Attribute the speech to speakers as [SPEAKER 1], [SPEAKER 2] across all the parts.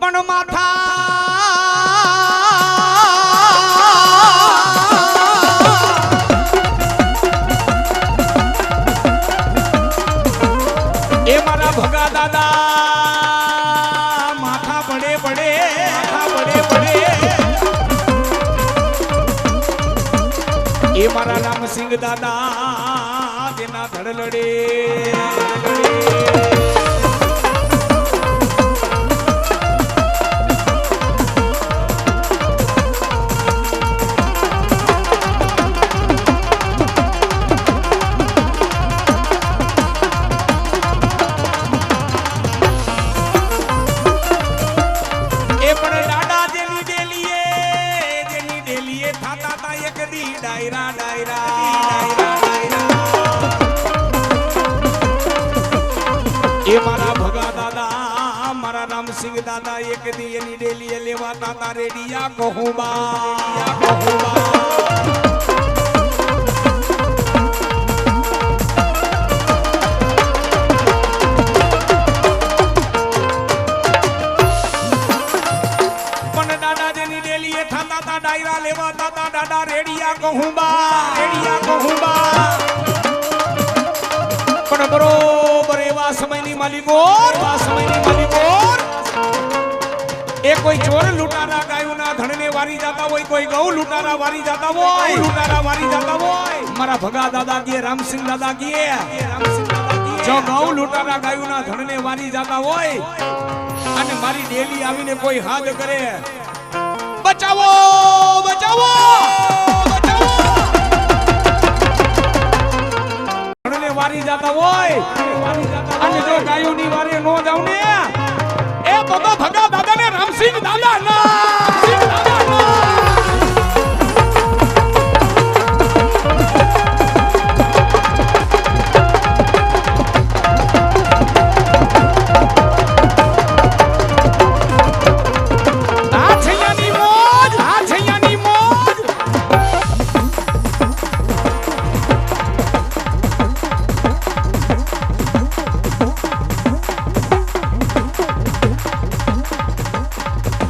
[SPEAKER 1] પણ માથા. એ મારા ભગા દાદા, માથા પડે પડે, માથા પડે એ મારા રામસિંહ દાદા, તેના ધડ લડે થાતા તા એક દી ડાયરા ડાયરા ડાયરા ડાયરા એ મારા ભગા દાદા મારા રામસિંહ દાદા એક દી એની ડેલી લેવાતા તા રેડિયા કહુબા પણ એવા બોર માલિકો એવા સમયની માલિકો એ કોઈ ચોર લૂંટારા ગાયોના ધણને વારી જાતા હોય કોઈ ગૌ લૂંટારા વારી જાતા હોય. લૂંટારા વારી જાતા હોય. મારા ભગા દાદા કે રામસિંહ દાદા દાદા જો ગૌ લૂંટારા ગાયોના ધણને વારી જાતા હોય અને મારી ડેલી આવીને કોઈ હાથ કરે બચાવો બચાવો બચાવો. વારી જાતા હોય વારી જો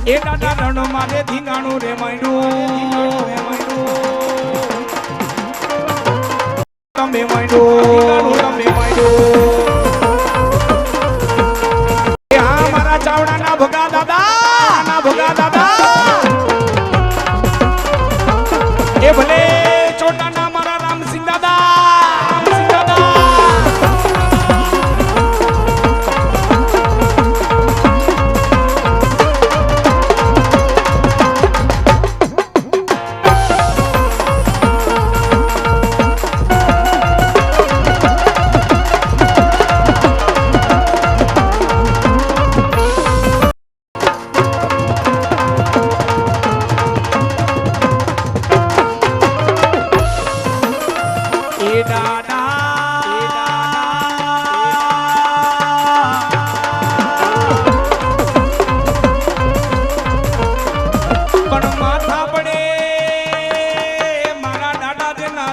[SPEAKER 1] એ દાદા રણ મારે ધીંગાણું રે માંડ્યું. તમે માંડ્યું. તમે માંડ્યું.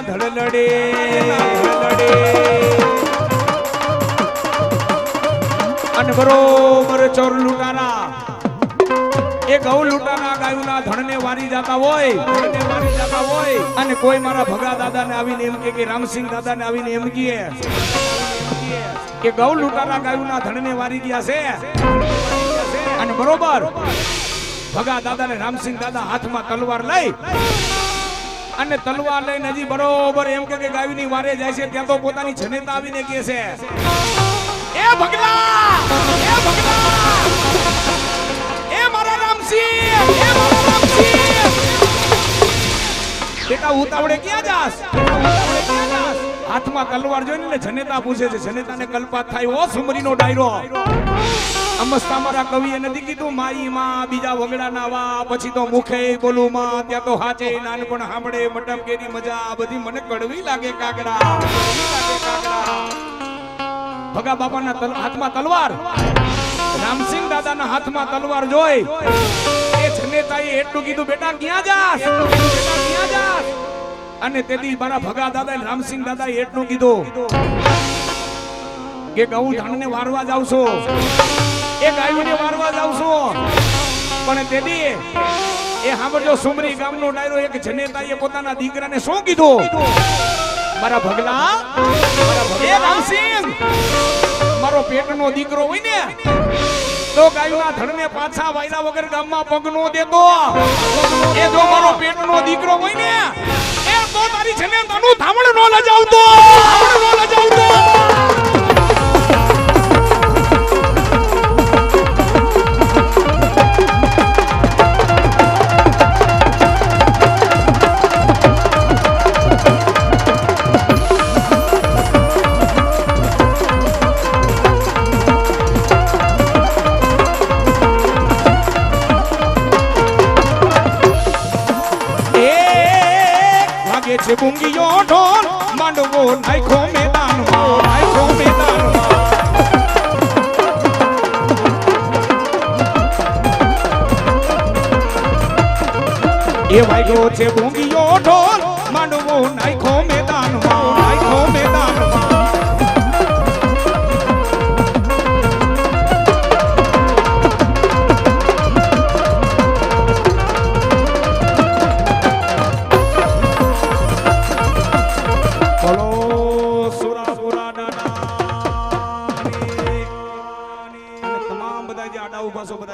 [SPEAKER 1] દાદા તેના ધડ લડે લડે અને બરોબર ચોર લૂંટાના. એ ગૌ લૂંટાના ગાયુના ધણને વારી જાતા હોય વારી જાતા હોય. અને કોઈ મારા ભગા દાદાને આવીને એમ કે કે, રામસિંહ દાદાને આવીને એમ કહે કે ગૌ લૂંટાના ગાયુના ધણને વારી ગયા છે. અને બરોબર, ભગા દાદાને રામસિંહ દાદા હાથમાં તલવાર લઈ અને તલવાર લઈને હજી બરોબર એમ કે કે ગાયની વારે જાય છે, ત્યાં તો પોતાની જનેતા આવીને કહે છે. એ ભગલા! એ ભગલા! એ મારા રામસિંહ એ મારા રામસિંહ બેટા, ઉતાવળે ક્યાં જાસ હાથમાં તલવાર જોઈને જનેતા પૂછે છે, જનેતાને કલ્પાત થાય, ઓ સુમરીનો ડાયરો. અમસ્તા મારા કવિએ નથી કીધું માઈ માં બીજા વગડા ના વા પછી તો મુખે બોલું, માં, ત્યાં તો હાચે નાનપણ સાંભળે, મટમ કેરી મજા બધી મને કડવી લાગે કાગડા. ભગા બાપાના હાથમાં તલવાર. રામસિંહ દાદાના હાથમાં તલવાર જોઈ. એ જનેતાએ એટલું કીધું, બેટા, ક્યાં જાસ બેટા, ક્યાં જાસ અને તેથી મારા ભગા દાદા રામસિંહ દાદાએ એટલું કીધું, કે ગૌ ધાનને વારવા જાવ છો એ ગાયોને મારવા જાવ છો. પણ દેદી એ સાંભળજો સુમરી ગામનો ડાયરો એક જનેતાએ પોતાના દીકરાને શું કીધું? મારા ભગલા એ રામસિંહ! મારો પેટનો દીકરો હોય ને તો ગાયુના ધણને પાછા વાયલા વગર ગામમાં પગ નો દેતો. એ જો મારો પેટનો દીકરો હોય ને એ તો તારી જનેતાનું ધામણ નો લજાવતો. ધામણ નો લજાવતો. છે બુંગીયો ઢોલ માંડવો નાખો મેદાનમાં નાખો મેદાનમાં. એ વાગ્યો છે બુંગીયો ઢોલ માંડવો નાખો મેદાનમાં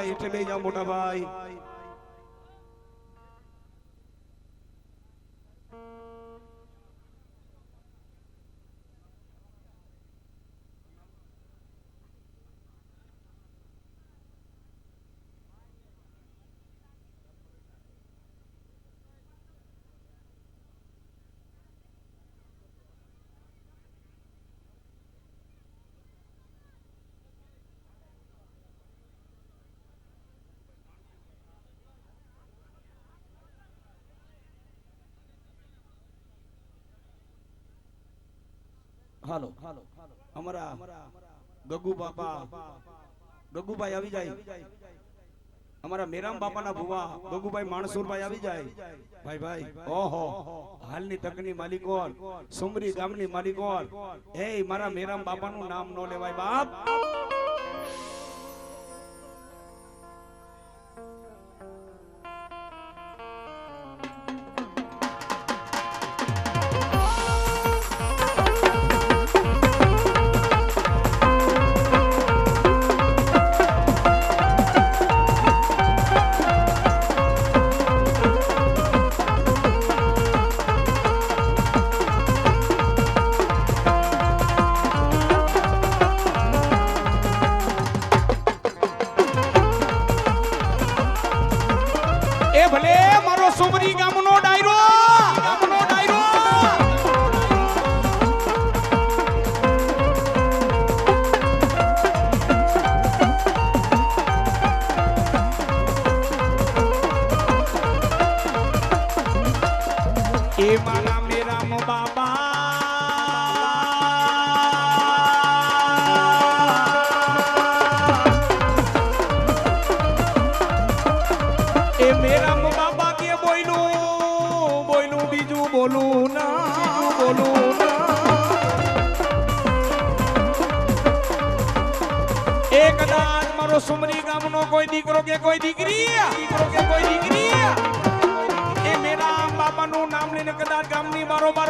[SPEAKER 1] આડા ઊભા છો બધા હાલો. અમારા ગગુ બાપા. ગગુભાઈ આવી જાય. અમારા મેરામ બાપાના ભુવા. ગગુભાઈ માણસુરભાઈ આવી જાય. ભાઈ ભાઈ, ઓહો. હાલની તકની માલિકોન સુમરી ગામની માલિકોન એ મારા મેરામ બાપાનું નામ નો લેવાય બાપ. એ ભલે મારો સુમરી ગામનો ડાયરો. ગામનો ડાયરો. એ મારા બીજું બોલું ના બોલું ના. એ કદાચ મારો સુમરી ગામનો કોઈ દીકરો કે કોઈ દીકરી દીકરો કે કોઈ દીકરી એ મેરા બાપાનું નામ લઈને કદાચ ગામની બારોબાર